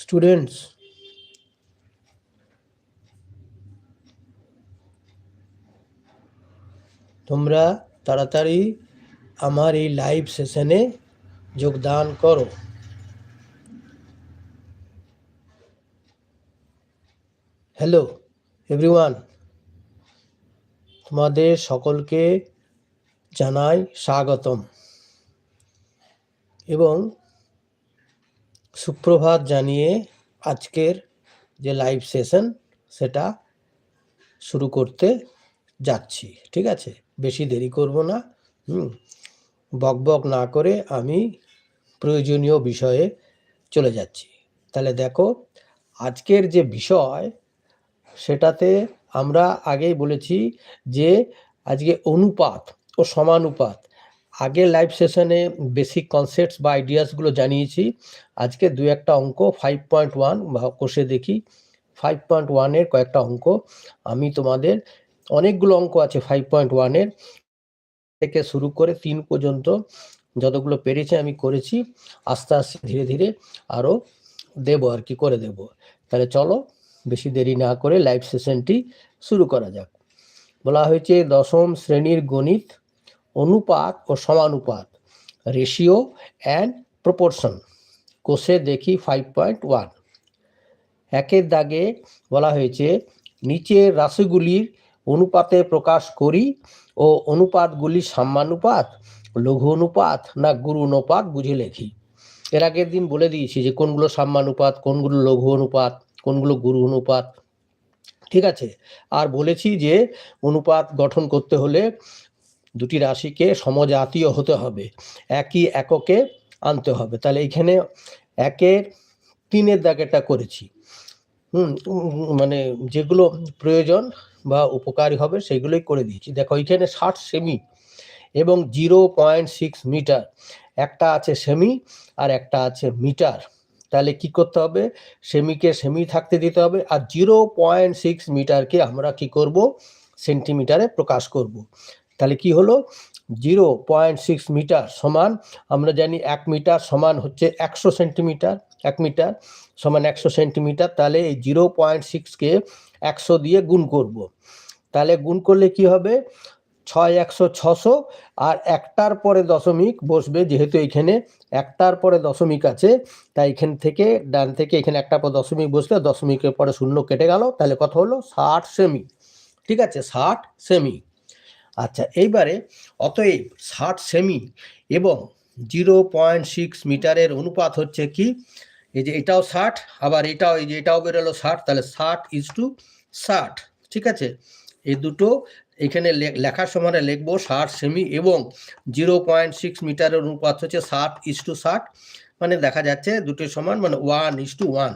Students তোমরা তাড়াতাড়ি আমার এই লাইভ সেশনে যোগদান করো। হ্যালো এভরিওয়ান তোমাদের সকলকে জানাই স্বাগতম। এবং সুপ্রভাত জানিয়ে আজকের যে লাইভ সেশন সেটা শুরু করতে যাচ্ছি, ঠিক আছে? বেশি দেরি করব না, হুম? বক বক না করে আমি প্রয়োজনীয় বিষয়ে চলে যাচ্ছি। তাহলে দেখো, আজকের যে বিষয় সেটাতে আমরা আগেই বলেছি যে আজকে অনুপাত ও সমানুপাত আগে লাইভ সেশনে বেসিক কনসেপ্টস বা আইডিয়াসগুলো জানিয়েছি। আজকে দু একটা অঙ্ক ফাইভ পয়েন্ট ওয়ান কোষে দেখি। ফাইভ পয়েন্ট ওয়ানের কয়েকটা অঙ্ক। আমি তোমাদের অনেকগুলো অঙ্ক আছে ফাইভ পয়েন্ট ওয়ানের থেকে শুরু করে তিন পর্যন্ত যতগুলো পেরেছে আমি করেছি। আস্তে আস্তে ধীরে ধীরে আরও দেবো আর কি, করে দেব। তাহলে চলো বেশি দেরি না করে লাইভ সেশনটি শুরু করা যাক। বলা হয়েছে দশম শ্রেণির গণিত অনুপাত ও সমানুপাত রেশিও অ্যান্ড প্রপোর্শন কোষে দেখি ফাইভ পয়েন্ট ওয়ান একের দাগে বলা হয়েছে, নিচের রাশিগুলির অনুপাতে প্রকাশ করি ও অনুপাতগুলি সাম্যানুপাত, লঘু অনুপাত না গুরু অনুপাত বুঝে লেখি। এর আগের দিন বলে দিয়েছি যে, কোনগুলো সাম্যানুপাত, কোনগুলো লঘু অনুপাত, কোনগুলো গুরু অনুপাত। ঠিক আছে? আর বলেছি যে, অনুপাত গঠন করতে হলে দুটি রাশিকে সমজাতীয় হতে হবে। একই এককে আনতে হবে। তাহলে এখানে একের তিনের দাগেটা করেছি। হুম মানে যেগুলো প্রয়োজন বা উপকারী হবে সেগুলোই করে দিয়েছি। দেখো, এখানে ষাট সেমি এবং জিরো পয়েন্ট সিক্স মিটার। একটা আছে সেমি আর একটা আছে মিটার। তাহলে কি করতে হবে? সেমিকে সেমি থাকতে দিতে হবে আর জিরো পয়েন্ট সিক্স মিটারকে আমরা কি করব? সেন্টিমিটারে প্রকাশ করব। তাহলে কি হলো? জিরো পয়েন্ট সিক্স মিটার সমান, আমরা জানি এক মিটার সমান হচ্ছে একশো সেন্টিমিটার, এক মিটার সমান একশো সেন্টিমিটার, তাহলে এই জিরো পয়েন্ট সিক্সকে একশো দিয়ে গুণ করব। তাহলে গুণ করলে কি হবে? ছয় একশো ছশো, আর একটার পরে দশমিক বসবে যেহেতু এখানে একটার পরে দশমিক আছে, তাই এখান থেকে ডান থেকে এখানে একটার পর দশমিক বসলে দশমিকের পরে শূন্য কেটে গেল, তাহলে কত হলো? ষাট সেমি, ঠিক আছে? ষাট সেমি। আচ্ছা এইবারে অতএব ষাট সেমি এবং জিরো পয়েন্ট সিক্স মিটারের অনুপাত হচ্ছে কি? এই যে এটাও ষাট, আবার এটাও, এই যে এটাও বেরোলো ষাট, তাহলে ষাট ইজ টু ষাট, ঠিক আছে? এই দুটো এখানে লেখার সময় লিখব ষাট সেমি এবং জিরো পয়েন্ট সিক্স মিটারের অনুপাত হচ্ছে ষাট ইস টু ষাট মানে দেখা যাচ্ছে দুটো সমান মানে ওয়ান ইস টু ওয়ান।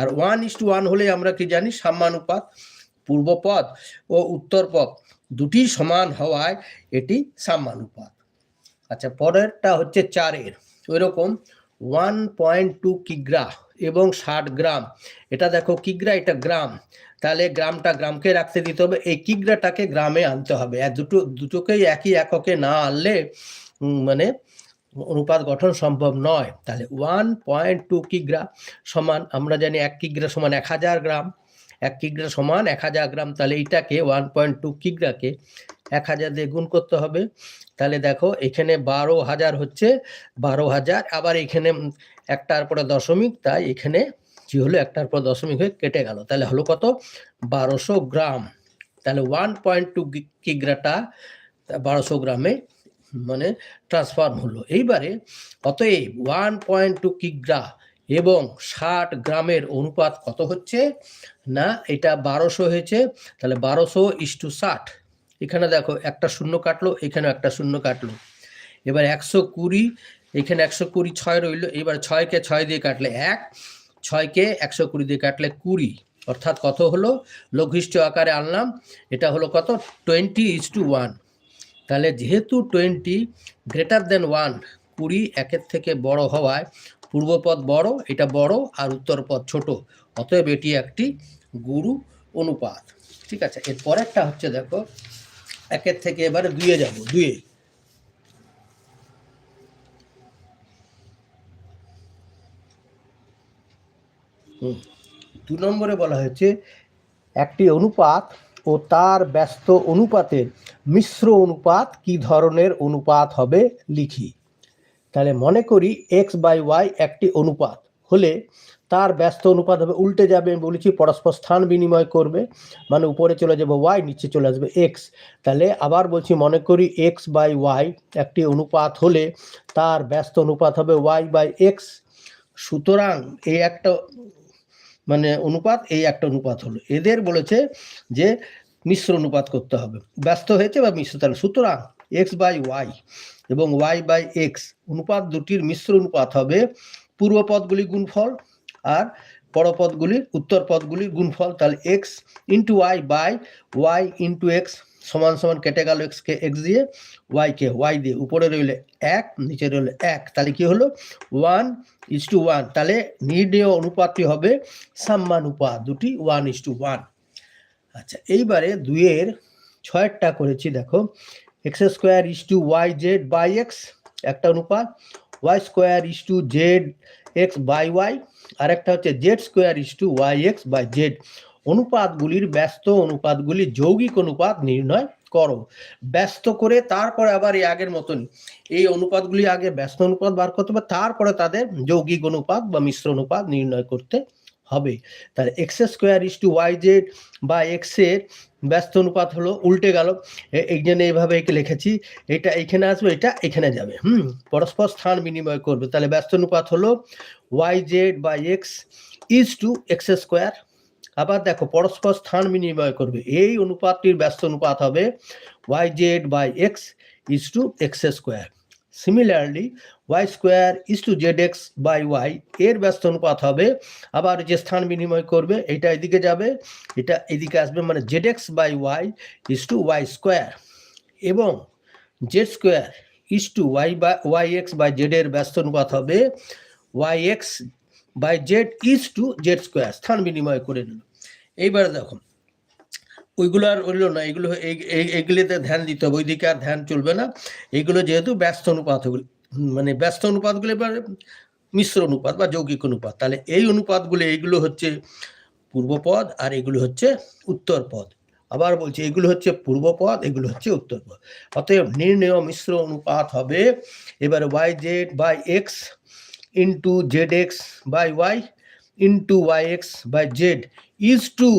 আর ওয়ান ইস টু ওয়ান হলে আমরা কি জানি? সাম্যানুপাত পূর্বপদ ও উত্তরপদ দুটি সমান হওয়ায় এটি সাম্যানুপাত। আচ্ছা পরেরটা হচ্ছে চারের। ওই রকম ওয়ান পয়েন্ট টু কিগ্রা এবং ষাট গ্রাম। এটা দেখো কিগ্রা, এটা গ্রাম। তাহলে গ্রামটা গ্রামকে রাখতে দিতে হবে। এই কিগ্রাটাকে গ্রামে আনতে হবে। আর দুটো, দুটোকেই একই এককে না আনলে মানে অনুপাত গঠন সম্ভব নয়। তাহলে ওয়ান পয়েন্ট টু কিগ্রা সমান, আমরা জানি এক কিগ্রা সমান এক হাজার গ্রাম। এক কিগ্রা সমান এক হাজার গ্রাম, তাহলে এইটাকে ওয়ান পয়েন্ট টু কিগ্রাকে এক হাজার দিয়ে গুণ করতে হবে। তাহলে দেখো, এখানে বারো হাজার হচ্ছে বারো হাজার, আবার এখানে একটার পরে দশমিক, তাই এখানে কি হলো, একটার পর দশমিক হয়ে কেটে গেল। তাহলে হলো কত? বারোশো গ্রাম। তাহলে ওয়ান পয়েন্ট টু কিগ্রাটা বারোশো গ্রামে মানে ট্রান্সফার হলো। এইবারে অতএব ওয়ান পয়েন্ট টু কিগ্রা এবং ষাট গ্রামের অনুপাত কত হচ্ছে? না, এটা বারোশো হয়েছে, তাহলে বারোশো ইস টু ষাট। এখানে দেখো, একটা শূন্য কাটলো এখানে একটা শূন্য কাটলো। এবার একশো কুড়ি, এখানে একশো কুড়ি ছয় রইল, এবার ছয়কে ছয় দিয়ে কাটলে এক, ছয়কে একশো কুড়ি দিয়ে কাটলে কুড়ি। অর্থাৎ কত হলো? লঘিষ্ঠ আকারে আনলাম, এটা হলো কত? Twenty is to one. তাহলে যেহেতু টোয়েন্টি, গ্রেটার দেন ওয়ান, কুড়ি একের থেকে বড় হওয়ায় পূর্বপদ বড়, এটা বড় আর উত্তরপদ ছোট। অতএব এটি একটি গুরু অনুপাত। ঠিক আছে? এর পরেরটা হচ্ছে দেখো, একের থেকে এবারে দুয়ে যাব দুয়ে। দু নম্বরে বলা হয়েছে, একটি অনুপাত ও তার ব্যস্ত অনুপাতের মিশ্র অনুপাত কি ধরনের অনুপাত হবে লিখি। তাহলে মনে করি এক্স বাই ওয়াই একটি অনুপাত। হলে তার ব্যস্ত অনুপাত হবে, উল্টে যাবে, আমি বলেছি পরস্পর স্থান বিনিময় করবে মানে উপরে চলে যাবে ওয়াই নিচে চলে আসবে এক্স তাহলে আবার বলছি মনে করি এক্স বাই ওয়াই একটি অনুপাত হলে তার ব্যস্ত অনুপাত হবে ওয়াই বাই এক্স সুতরাং এই একটা মানে অনুপাত এই একটা অনুপাত হলো। এদের বলেছে যে মিশ্র অনুপাত করতে হবে। ব্যস্ত হয়েছে বা মিশ্র, তাহলে সুতরাং এক্স বাই ওয়াই এবং ওয়াই বাই এক্স অনুপাত দুটির মিশ্র অনুপাত হবে পূর্ব পদগুলি গুণফল আর পরপদগুলির উত্তর পদগুলির গুণফল। তাহলে x into y by y into x সমান সমান কেটে গেল এক্সকে এক্স দিয়ে ওয়াইকে ওয়াই দিয়ে। উপরে রইলে এক, নিচে রইলে এক। তাহলে কি হলো? ওয়ান ইস টু ওয়ান তাহলে নির্ণয় অনুপাতটি হবে সাম্যানুপাত। দুটি ওয়ান ইস টু ওয়ান আচ্ছা এইবারে দুইয়ের ছয়েরটা করেছি, দেখো। X square is to y z by x একটা অনুপাত y square is to z x by y আর একটা হচ্ছে z square is to y x by z অনুপাতগুলির ব্যস্ত অনুপাতগুলির যৌগিক অনুপাত নির্ণয় করো। ব্যস্ত করে তারপরে আবার এই আগের মতন, এই অনুপাতগুলি আগে ব্যস্ত অনুপাত বার করতে হবে, তারপরে তাদের যৌগিক অনুপাত বা মিশ্র অনুপাত নির্ণয় করতে হবে। তাহলে x square is to y z বা এক্সের ব্যস্ত অনুপাত হলো উল্টে গেল। এই জন্য এইভাবে একে লিখেছি। এটা এখানে আসবে, এটা এখানে যাবে। হুম, পরস্পর স্থান বিনিময় করবে। তাহলে ব্যস্ত অনুপাত হলো ওয়াই জেড বা x is to x square আবার দেখো, পরস্পর স্থান বিনিময় করবে। এই অনুপাতটির ব্যস্ত অনুপাত হবে y z by x is to x square similarly y square is to z x by y এর ব্যস্ত অনুপাত হবে। আবার যে স্থান বিনিময় করবে, এটা এদিকে যাবে, এটা এদিকে আসবে মানে z x by y is to y square এবং z square is to y by y x by z এর ব্যস্ত অনুপাত হবে। Y x by z is to z square স্থান বিনিময় করে নিল। এইবার দেখো ওইগুলো আর রইল না, এগুলো এইগুলিতে ধ্যান দিতে হবে, ওইদিকে আর ধ্যান চলবে না। এগুলো যেহেতু ব্যস্ত অনুপাত মানে ব্যস্ত অনুপাতগুলো এবার মিশ্র অনুপাত বা যৌগিক অনুপাত। তাহলে এই অনুপাতগুলো এইগুলো হচ্ছে পূর্বপদ আর এগুলো হচ্ছে উত্তর পদ। আবার বলছি, এগুলো হচ্ছে পূর্বপদ এগুলো হচ্ছে উত্তর পদ। অতএব নির্ণয় মিশ্র অনুপাত হবে এবারে y z by x into z x by y into y x by z is to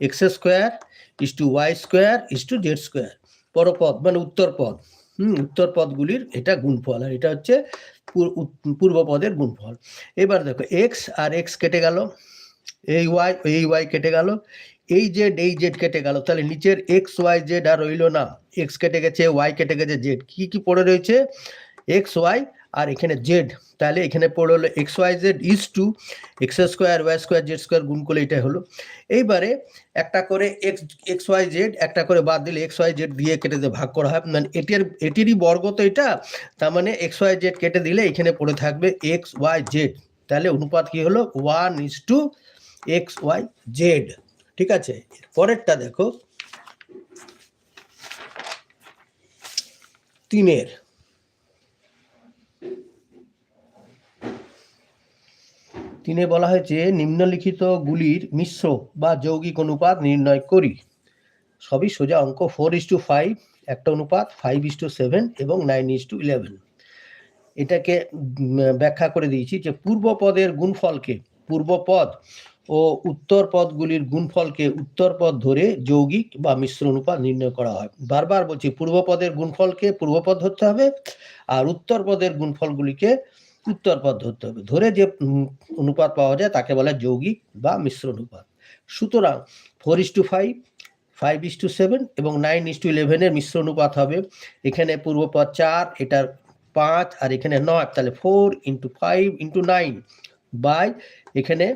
x square is to y square is to z square পরপদ মানে উত্তর পদ হুম উত্তর পদগুলির এটা গুণফল, আর এটা হচ্ছে পূর- পূর্ব পদের গুণফল। এবার দেখো এক্স আর এক্স কেটে গেল। এই ওয়াই এই ওয়াই কেটে গেল। এই জেড এই জেড কেটে গেল। তাহলে নিচের এক্স ওয়াই জেড আর রইল না। এক্স কেটে গেছে ওয়াই কেটে গেছে জেড কি কি পড়ে রয়েছে? এক্স ওয়াই আর এখানে জেড তাহলে এখানে পড়ে হলো x y z is to x square y square z square গুণ করলে এটাই হলো। এইবারে একটা করে এক্স এক্স ওয়াই জেড একটা করে বাদ দিলে এক্স ওয়াই জেড দিয়ে কেটে দিয়ে ভাগ করা হয়। মানে এটির, এটিরই বর্গ তো এটা, তার মানে এক্স ওয়াই জেড কেটে দিলে এখানে পড়ে থাকবে এক্স ওয়াই জেড তাহলে অনুপাত কি হলো? One is to x y z ঠিক আছে? পরেরটা দেখো। তিনের। তিনে বলা হয়েছে নিম্নলিখিত গুলির মিশ্র বা যৌগিক অনুপাত নির্ণয় করি। সবই সোজা অঙ্ক। ফোর ইস টু ফাইভ, একটা অনুপাত, ফাইভ ইস টু সেভেন এবং নাইন ইস টু ইলেভেন। এটাকে ব্যাখ্যা করে দিয়েছি যে, পূর্ব পদের গুণফলকে পূর্বপদ ও উত্তর পদগুলির গুণফলকে উত্তর পদ ধরে যৌগিক বা মিশ্র অনুপাত নির্ণয় করা হয়। বারবার বলছি, পূর্ব পদের গুণফলকে পূর্বপদ ধরতে হবে আর উত্তর পদের গুণফলগুলিকে উত্তর পদ ধরতে হবে। ধরে যে অনুপাত পাওয়া যায় তাকে বলে যৌগিক বা মিশ্র অনুপাত। সুতরাং four is to five five is to seven এবং নাইন ইস টু ইলেভেনের মিশ্র অনুপাত হবে। এখানে পূর্বপদ চার এটার পাঁচ, আর এখানে নয়, তাহলে four into five into nine by এখানে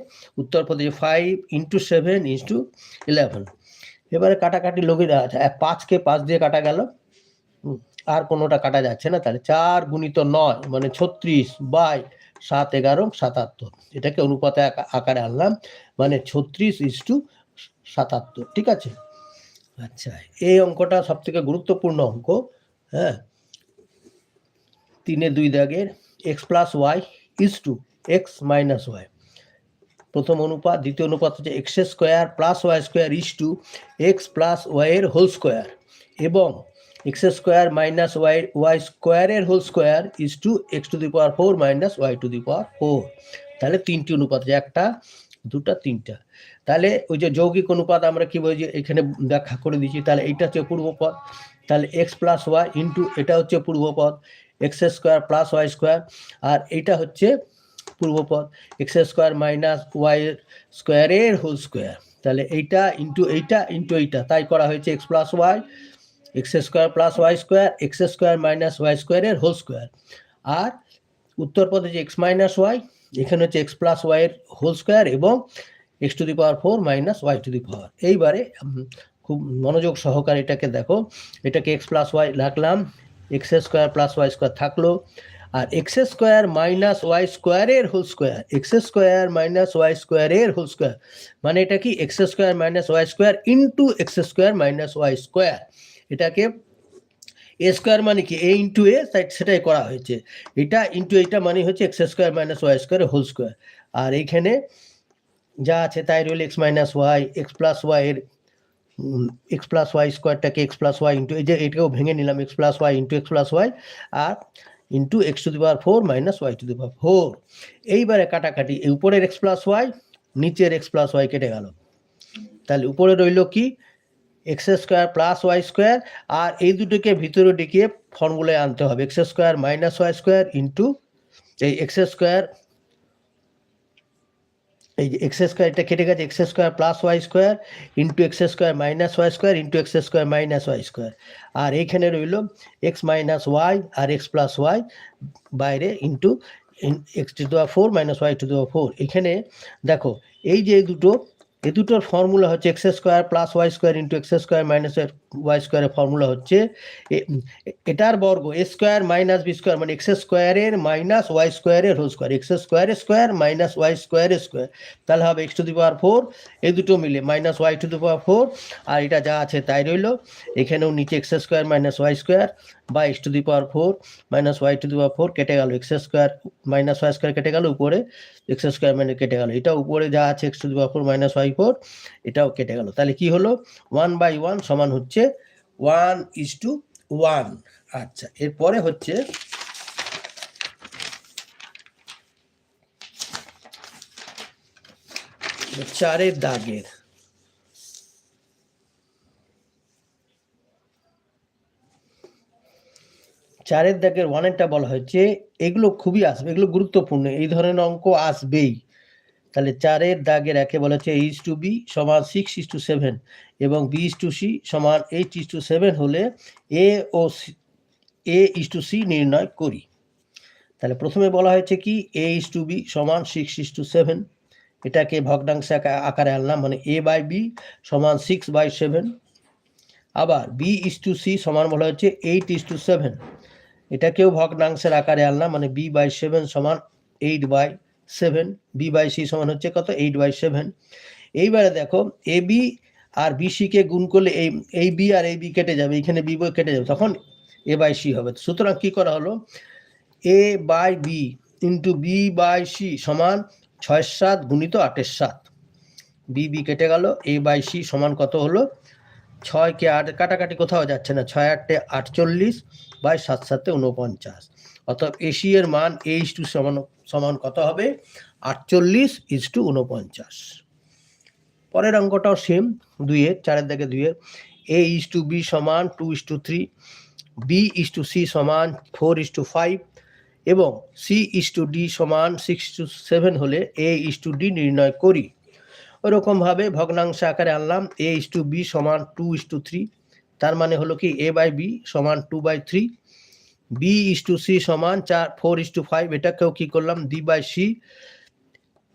উত্তর প্রদেশে five into seven into eleven এবারে কাটাকাটি লোকেরা আছে পাঁচকে পাঁচ দিয়ে কাটা গেল। আর কোনোটা কাটা যাচ্ছে না, তাহলে চার গুণিত নয় মানে ছত্রিশ বাই সাত এগারো সাতাত্তর। এটাকে অনুপাতে আকা- আকারে আনলাম মানে ছত্রিশ ইস টু সাতাত্তর, ঠিক আছে? আচ্ছা এই অঙ্কটা সব থেকে গুরুত্বপূর্ণ অঙ্ক হ্যাঁ? তিনে দুই দাগের x plus y is to x minus y. প্রথম অনুপাত, দ্বিতীয় অনুপাত হচ্ছে x square plus y square is to x plus ওয়াইয়ের হোল স্কোয়ার। এবং x square minus y y স্কোয়ারের whole square is to x to the power four minus y to the power four তাহলে তিনটি অনুপাত একটা, দুটা, তিনটা। তাহলে ওই যে যৌগিক অনুপাত আমরা কি বলি যে এখানে ব্যাখ্যা করে দিচ্ছি তাহলে এইটা হচ্ছে পূর্বপদ তাহলে এক্স প্লাস ওয়াই ইন্টু এটা হচ্ছে পূর্বপদ x square plus y square আর এইটা হচ্ছে পূর্বপদ এক্স স্কোয়ার মাইনাস ওয়াই স্কোয়ারের হোল স্কোয়ার তাহলে এইটা ইন্টু এইটা ইন্টু এইটা, তাই করা হয়েছে x plus y x square plus y square, x square minus y স্কোয়ারের হোল স্কোয়ার। আর উত্তর পদে যে এক্স মাইনাস ওয়াই, এখানে হচ্ছে এক্স প্লাস ওয়াইয়ের হোল স্কোয়ার এবং x to the power four minus y to the power. এইবারে খুব মনোযোগ সহকারে এটাকে দেখো। এটাকে এক্স প্লাস ওয়াই রাখলাম, x square plus y square থাকল। আর এক্স স্কোয়ার মাইনাস ওয়াই স্কোয়ারের whole square, x square minus y স্কোয়ারের হোল স্কোয়ার মানে এটা কি? X square minus y square into x square minus y square. এটাকে a square মানে কি? এ ইন্টু এ সেটাই করা হয়েছে। এটা ইন্টু এইটা মানে হচ্ছে x square minus y square whole square আর এইখানে যা আছে তাই রইল x minus y x plus y এর এক্স প্লাস ওয়াই স্কোয়ারটাকে এক্স প্লাস ওয়াই ইন্টু এই যে এটাকেও ভেঙে নিলাম x plus y into x plus y R into x to the power four minus y to the power four এইবারে কাটাকাটি উপরের এক্স প্লাস ওয়াই নিচের এক্স প্লাস ওয়াই কেটে গেল। তাহলে উপরে রইল কি? X square plus y square, আর এই দুটোকে ভিতরে ডেকে ফর্মুলায় আনতে হবে। X square minus y square into এই এক্স স্কোয়ার, এই যে এক্স স্কোয়ার এটা কেটে গেছে, x square plus y square into x square minus y square into x square minus y square. আর এইখানে রইল এক্স মাইনাস ওয়াই আর এক্স প্লাস ওয়াই বাইরে ইন্টু এক্স টু দেওয়া ফোর মাইনাস ওয়াই টু দেওয়া four. এখানে দেখো, এই যে দুটো এই দুটোর ফর্মুলা হচ্ছে x square plus y square into x square minus y স্কোয়ারের ফর্মুলা হচ্ছে এটার বর্গ a square minus b square মানে এক্স স্কোয়ারের মাইনাস ওয়াই স্কোয়ারের whole square x square square minus y square square তাহলে হবে x to the power four এই দুটো মিলে minus y to the power four আর এটা যা আছে তাই রইল, এখানেও নিচে x square minus y square বা x to the power four minus y to the power four কেটে গেল x square minus y square কেটে গেল উপরে এক্স স্কোয়ার মানে কেটে গেল এটা উপরে যা আছে x to the power four minus y four এটাও কেটে গেল, তাহলে কি হলো? ওয়ান বাই ওয়ান সমান হচ্ছে ওয়ান ইজ টু ওয়ান আচ্ছা এরপরে হচ্ছে চারের দাগের। চারের দাগের ওয়ানেরটা বলা হয়েছে। এগুলো খুবই আসবে, এগুলো গুরুত্বপূর্ণ, এই ধরনের অঙ্ক আসবেই। তাহলে চারের দাগের একে বলা হচ্ছে ইস টু বি সমান সিক্স ইস টু সেভেন এবং বি ইস টু সি সমান এইচ ইস টু সেভেন হলে a O A is to C নির্ণয় করি। তাহলে প্রথমে বলা হয়েছে কি এ ইস টু বি সমান সিক্স ইস টু সেভেন এটাকে ভগ্নাংশ আকা- আকারে আনলাম মানে এ বাই বি সমান সিক্স বাই সেভেন আবার বি ইস টু সি সমান বলা হচ্ছে এইট ইস টু সেভেন এটাকেও ভগ্নাংশের আকারে আনলাম মানে বি বাই সেভেন সমান eight by seven b by c সমান হচ্ছে কত? এইট বাই সেভেন এইবারে দেখো এ বি আর বিসিকে গুণ করলে এই এই বি আর এই বি কেটে যাবে, এখানে বি বই কেটে যাবে, তখন এ বাই সি হবে। সুতরাং কি করা হলো? A by b into b by c সমান ছয় সাত গুণিত আটের সাত। বি বি কেটে গেল এ বাই সি সমান কত হলো? ছয়কে আট, কাটাকাটি কোথাও যাচ্ছে না, ছয় আটে আটচল্লিশ বাই সাত সাতে উনপঞ্চাশ অর্থাৎ এসি এর মান এ ইস টু সমান সমান কত হবে আটচল্লিশ ইস টু উনপঞ্চাশ পরের অঙ্কটাও সেম দুইয়ের চারের দিকে দুইয়ের এ ইস টু বি সমান two is to three b is to c সমান ফোর ইস টু ফাইভ এবং সি ইস টু ডি সমান সিক্স টু সেভেন হলে এ ইস টু ডি নির্ণয় করি ওরকমভাবে ভগ্নাংশ আকারে আনলাম এ ইস টু বি সমান টু ইস টু থ্রি তার মানে হলো কি এ বাই বি সমান two by three b is to c সমান চার ফোর ইস টু ফাইভ এটাকেও কী করলাম? ডি বাই সি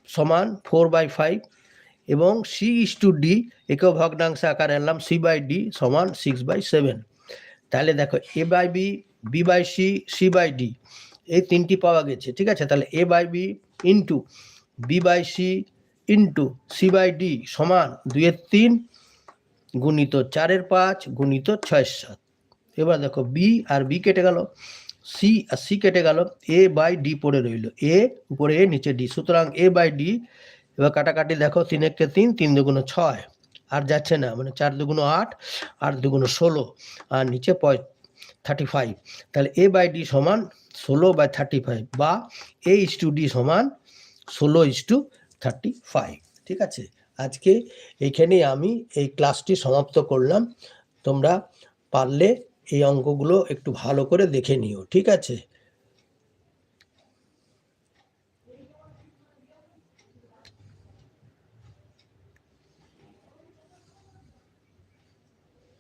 সমান ফোর বাই ফাইভ এবং সি ইস টু ডি একেও ভগ্নাংশ আকারে আনলাম সি বাই ডি সমান সিক্স বাই সেভেন তাহলে দেখো a by b b by c c by d এই তিনটি পাওয়া গেছে, ঠিক আছে? তাহলে a by b into b by c into c by d সমান দুইয়ের তিন গুণিত চারের পাঁচ গুণিত ছয়ের সাত। এবার দেখো বি আর বি কেটে গেল। সি আর সি কেটে গেল। এ বাই ডি পড়ে রইল। এ উপরে এ নিচে ডি সুতরাং এ বাই ডি এবার কাটাকাটি দেখো, তিন একটা তিন তিন দুগুণ ছয়। আর যাচ্ছে না মানে চার দুগুণ আট আট দুগুণ ষোলো, আর নিচে পয় থার্টি ফাইভ তাহলে এ বাই ডি সমান ষোলো বাই থার্টি ফাইভ বা এ ইস টু ডি সমান ষোলো ইস টু থার্টি ফাইভ ঠিক আছে? আজকে এইখানেই আমি এই ক্লাসটি সমাপ্ত করলাম। তোমরা পারলে এই অঙ্কগুলো একটু ভালো করে দেখে নিও ঠিক আছে?